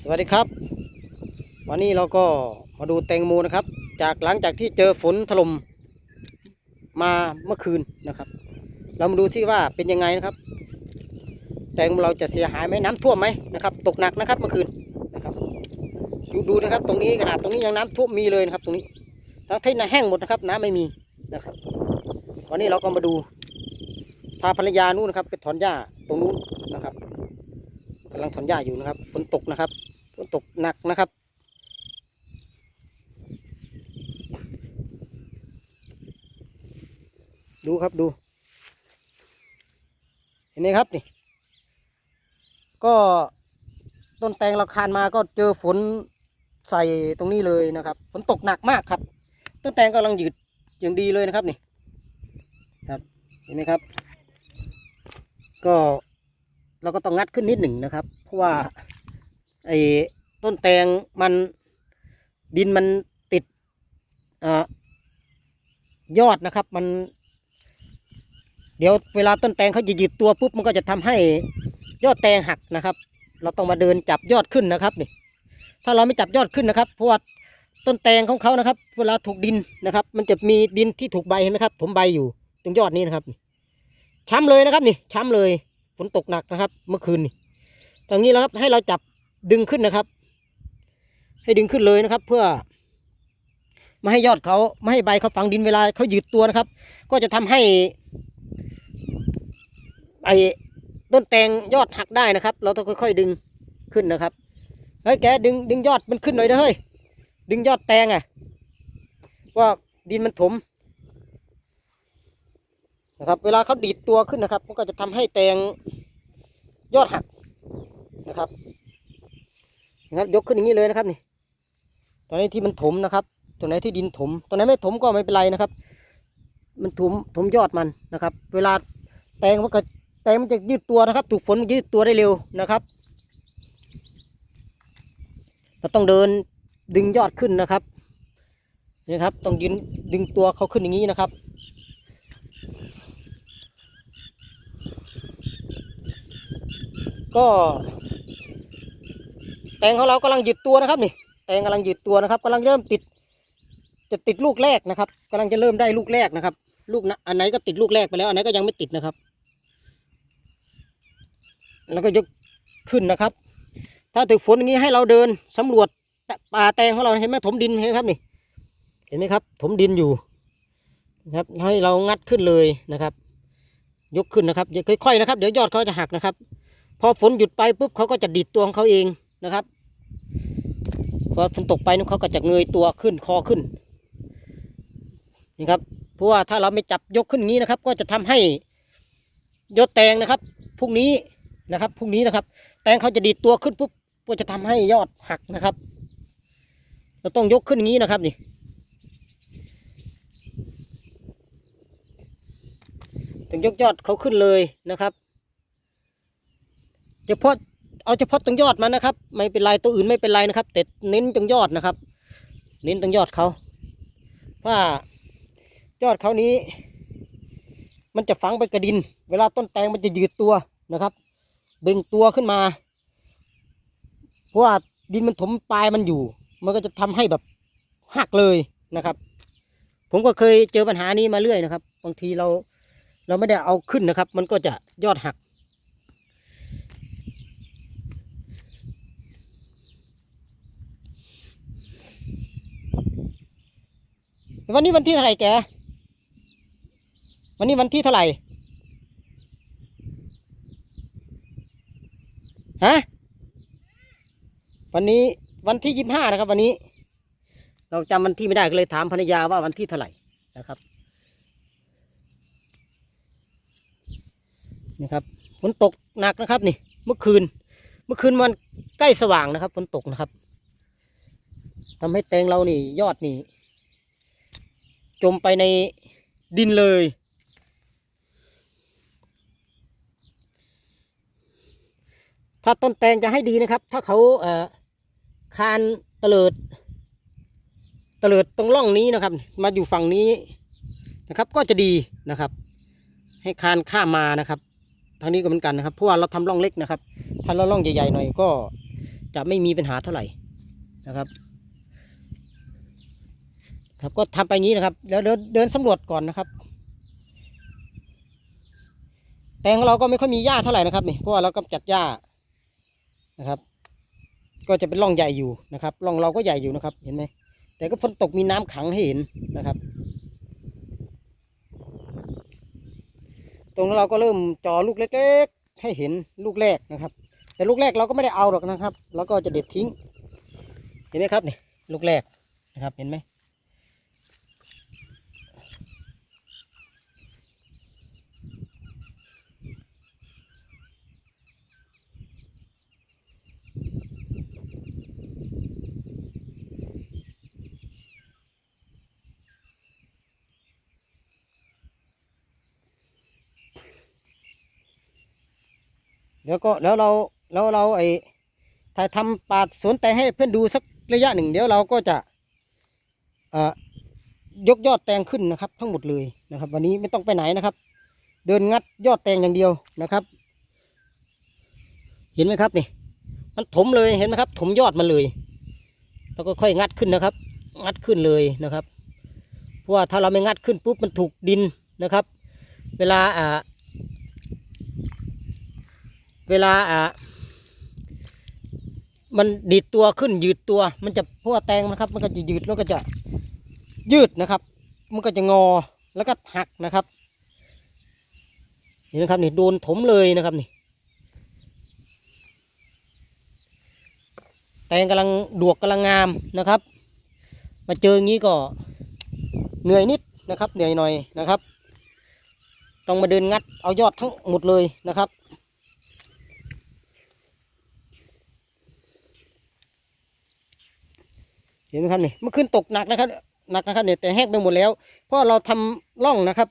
สวัสดีครับ วันนี้เราก็มาดูแตงโมนะครับ จากหลังจากที่เจอฝนถล่มมาเมื่อคืนนะครับ เรามาดูที่ว่าเป็นยังไงนะครับ แตงโมเราจะเสียหายไหมน้ำท่วมไหมนะครับ ตกหนักนะครับเมื่อคืนนะครับดูดูนะครับ ตรงนี้ขนาดตรงนี้ยังน้ำท่วมมีเลยนะครับตรงนี้ทั้งที่น้ำแห้งหมดนะครับ น้ำไม่มีนะครับวันนี้เราก็มาดูพาภรรยานู่นนะครับไปถอนหญ้าตรงนู้น ลังถอนหญ้าอยู่นะครับฝนตกนะครับฝนตกหนักนะครับ ดูครับดู เห็นไหมครับนี่ ก็ต้นแตงเราคานมาก็เจอฝนใส่ตรงนี้เลยนะครับฝนตกหนักมากครับ ต้นแตงกำลังหยืดอย่างดีเลยนะครับนี่ครับเห็นไหมครับ ก็เราก็ต้องงัดขึ้นนิดหนึ่งนะครับ ราะว่าไอ้ต้นแตงมันดินมันติดอยอดนะครับมัน เดี๋ยวเวลาต้นแตงเขาจะยืดตัวปุ๊บมันก็จะทำให้ยอดแตงหักนะครับ เราต้องมาเดินจับยอดขึ้นนะครับนี่ถ้าเราไม่จับยอดขึ้นนะครับเพราะว่าต้นแตงของเขานะครับ เวลาถูกดินนะครับ มันจะมีดินที่ถูกใบเห็นไหมครับถมใบอยู่ตรงยอดนี้นะครับช้ำเลยนะครับนี่ช้ำเลยฝนตกหนักนะครับ เมื่อคืนนี่ ตรงนี้แล้วครับให้เราจับดึงขึ้นนะครับ ให้ดึงขึ้นเลยนะครับ เพื่อไม่ให้ยอดเขาไม่ให้ใบเขาฝังดินเวลาเขายืดตัวนะครับ ก็จะทำให้ไอ้ต้นแตงยอดหักได้นะครับ เราต้องค่อย ๆ ดึงขึ้นนะครับเฮ้ยแกดึงดึงยอดมันขึ้นหน่อยเด้อเฮ้ยดึงยอดแตงอะว่าดินมันถมนะครับ เวลาเขาดีดตัวขึ้นนะครับ มันก็จะทำให้แตงยอดหัก นะครับนะครับ ยกขึ้นอย่างนี้เลยนะครับนี่ตอนนี้ที่มันถมนะครับตรงไหนที่ดินถมตรงไหนไม่ถมก็ไม่เป็นไรนะครับ มันถมถมยอดมันนะครับ เวลาแตงมันก็แตงมันจะยืดตัวนะครับ ถูกฝนมันยืดตัวได้เร็วนะครับเราต้องเดินดึงยอดขึ้นนะครับนี่ครับต้องยืนดึงตัวเขาขึ้นอย่างนี้นะครับก็ แตงของเรากำลังหยุดตัวนะครับนี่แตงกำลังหยุดตัวนะครับกำลังเริ่มติด จะติดลูกแรกนะครับกำลังจะเริ่มได้ลูกแรกนะครับ ลูกอันไหนก็ติดลูกแรกไปแล้ว อันไหนก็ยังไม่ติดนะครับ แล้วก็ยกขึ้นนะครับ ถ้าถึงฝนอย่างนี้ให้เราเดินสำรวจป่าแตงของเราเห็นไหมถมดินเห็นไหมครับนี่ เห็นไหมครับ ถมดินอยู่นะครับให้เรางัดขึ้นเลยนะครับ ยกขึ้นนะครับอย่าค่อยๆนะครับ เดี๋ยวยอดเขาจะหักนะครับ พอฝนหยุดไปปุ๊บเขาก็จะดีดตัวของเขาเอง นะครับพอฝนตกไปนุเขาก็จะเงยตัวขึ้นคอขึ้นนี่ครับเพราะว่าถ้าเราไม่จับยกขึ้นงนี้นะครับ ก็จะทำให้ยอดแตงนะครับพรุ่งนี้นะครับพรุ่งนี้นะครับ แตงเขาจะดีดตัวขึ้นปุ๊บก็จะทำให้ยอดหักนะครับ เราต้องยกขึ้นงนี้นะครับนี่ถึงยกยอดเขาขึ้นเลยนะครับ เฉพาะ เอาเฉพาะตรงยอดมันนะครับ ไม่เป็นไรตัวอื่นไม่เป็นไรนะครับ แต่เน้นตรงยอดนะครับ เน้นตรงยอดเขาว่ายอดเขานี้ มันจะฝังไปกระดิน เวลาต้นแตงมันจะยืดตัวนะครับเบ่งตัวขึ้นมา เพราะว่าดินมันถมปลายมันอยู่ มันก็จะทำให้แบบหักเลยนะครับ ผมก็เคยเจอปัญหานี้มาเรื่อยนะครับ บางทีเราเราไม่ได้เอาขึ้นนะครับ มันก็จะยอดหัก วันนี้วันที่เท่าไหร่แก วันนี้วันที่เท่าไหร่ ฮะ วันนี้วันที่ยี่สิบห้านะครับ วันนี้ เราจำวันที่ไม่ได้ก็เลยถามภรรยาว่าวันที่เท่าไหร่นะครับ นี่ครับฝนตกหนักนะครับ นี่ เมื่อคืน เมื่อคืนมันใกล้สว่างนะครับฝนตกนะครับทำให้แตงเรานี่ยอดนี่ จมไปในดินเลย ถ้าต้นแตงจะให้ดีนะครับ ถ้าเขาเอ่อคานเตลิดเตลิดตรงร่องนี้นะครับ มาอยู่ฝั่งนี้นะครับ ก็จะดีนะครับ ให้คานข้ามมานะครับ ทางนี้ก็เหมือนกันนะครับเพราะว่าเราทำร่องเล็กนะครับ ถ้าเราร่องใหญ่ๆหน่อยก็จะไม่มีปัญหาเท่าไหร่นะครับ ครับก็ทำไปงี้นะครับเดี๋ยวเดินเดินสำรวจก่อนนะครับ แตงของเราก็ไม่ค่อยมีหญ้าเท่าไหร่นะครับนี่เพราะว่าเรากำจัดหญ้านะครับ ก็จะเป็นร่องใหญ่อยู่นะครับร่องเราก็ใหญ่อยู่นะครับ เห็นไหมแต่ก็ฝนตกมีน้ำขังให้เห็นนะครับ ตรงนั้นเราก็เริ่มจอลูกเล็ก ๆ ให้เห็นลูกแรกนะครับ แต่ลูกแรกเราก็ไม่ได้เอาหรอกนะครับเราก็จะเด็ดทิ้ง เห็นไหมครับนี่ลูกแรกนะครับเห็นไหม เดี๋ยวก็แล้วเราแล้วเราไอ้ถ้าทำปาดสวนแตงให้เพื่อนดูสักระยะหนึ่งเดี๋ยวเราก็จะยกยอดแตงขึ้นนะครับ ทั้งหมดเลยนะครับ วันนี้ไม่ต้องไปไหนนะครับ เดินงัดยอดแตงอย่างเดียวนะครับ เห็นไหมครับนี่มันถมเลยเห็นไหมครับ ถมยอดมันเลย แล้วก็ค่อยงัดขึ้นนะครับ งัดขึ้นเลยนะครับ เพราะว่าถ้าเราไม่งัดขึ้นปุ๊บมันถูกดินนะครับ เวลาอ่า เวลาอะมันดีดตัวขึ้นยืดตัว มันจะเพราะว่าแตงนะครับ มันก็จะยืดแล้วก็จะยืดนะครับ มันก็จะงอแล้วก็หักนะครับนี่นะครับนี่โดนถมเลยนะครับนี่ แตงกำลังดวกกำลังงามนะครับ มาเจออย่างนี้ก็เหนื่อยนิดนะครับเหนื่อยหน่อยนะครับ ต้องมาเดินงัดเอายอดทั้งหมดเลยนะครับ เห็นไหมครับนี่เมื่อคืนตกหนักนะครับหนักนะครับเนี่ยแต่แห้งไปหมดแล้ว เพราะเราทำร่องนะครับ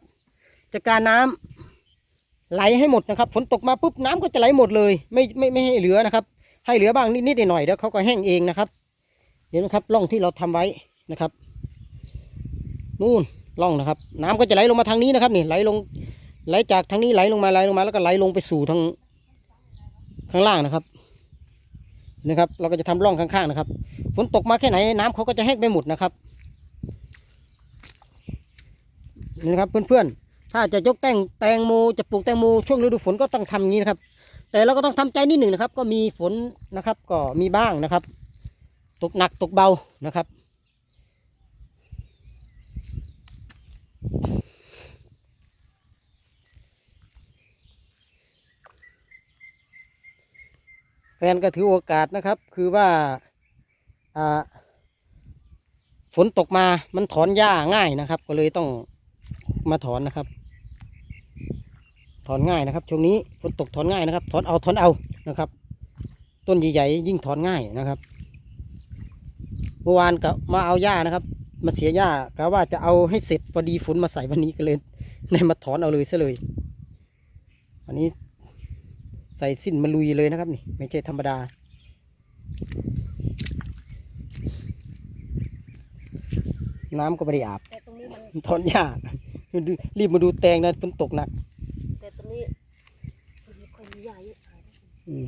จากการน้ำไหลให้หมดนะครับฝนตกมาปุ๊บน้ำก็จะไหลหมดเลย ไม่ไม่ไม่ให้เหลือนะครับ ให้เหลือบ้างนิดๆหน่อยๆเดี๋ยวเขาก็แห้งเองนะครับ เห็นไหมครับร่องที่เราทำไว้นะครับนู่นร่องนะครับ น้ำก็จะไหลลงมาทางนี้นะครับนี่ไหลลงไหลจากทางนี้ไหลลงมาไหลลงมาแล้วก็ไหลลงไปสู่ทางข้างล่างนะครับ นะครับ เราก็จะทำร่องข้างๆนะครับ ฝนตกมาแค่ไหนน้ำเขาก็จะแห้งไปหมดนะครับนี่นะครับเพื่อนๆ ถ้าจะยกแตงแตงโมจะปลูกแตงโมช่วงฤดูฝนก็ต้องทำอย่างนี้นะครับ แต่เราก็ต้องทำใจนิดหนึ่งนะครับ ก็มีฝนนะครับ ก็มีบ้างนะครับ ตกหนักตกเบานะครับ ฟนก็ถือโอกาสนะครับ คือว่าฝนตกมามันถอนหญ้าง่ายนะครับ ก็เลยต้องมาถอนนะครับ ถอนง่ายนะครับ ช่วงนี้ฝนตกถอนง่ายนะครับ ถอนเอาถอนเอานะครับ ต้นใหญ่ๆยิ่งถอนง่ายนะครับเมื่อวานก็มาเอาหญ้านะครับ มาเสียหญ้ากะว่าจะเอาให้เสร็จพอดีฝนมาใส่วันนี้ก็เลยได้มาถอนเอาเลยซะเลย อันนี้ ใส่สิ้นมาลุยเลยนะครับนี่ไม่ใช่ธรรมดา น้ำก็ไม่ได้อาบแต่ตรงนี้มันถอนหญ้ารีบมาดูแตงนะฝนตกหนักแต่ตรงนี้มันไม่ค่อยมีหญ้าเยอะขายนะอืม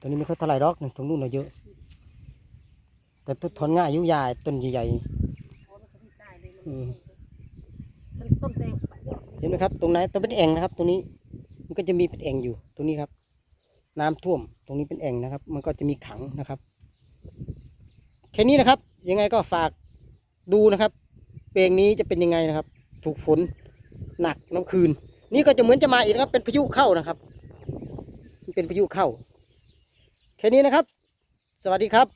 ตอนนี้ไม่ค่อยเท่าไหร่หรอกตรงนู้นน่ะเยอะ แต่ต้นถอนง่ายอยุ่ยาต้นใหญ่เพราะมันก็ไม่ได้เลยอืมมันมันต้นแตงปะเยอะๆเห็นไหมครับ ตรงไหนตรงเป็นแอ่งนะครับ ตรงนี้ มันก็จะมีเป็นแอ่งอยู่ตรงนี้ครับ น้ำท่วมตรงนี้เป็นแอ่งนะครับ มันก็จะมีขังนะครับแค่นี้นะครับ ยังไงก็ฝากดูนะครับเปลงนี้จะเป็นยังไงนะครับ ถูกฝนหนักน้ำคืน นี่ก็จะเหมือนจะมาอีกนะครับ เป็นพายุเข้านะครับเป็นพายุเข้า แค่นี้นะครับ สวัสดีครับ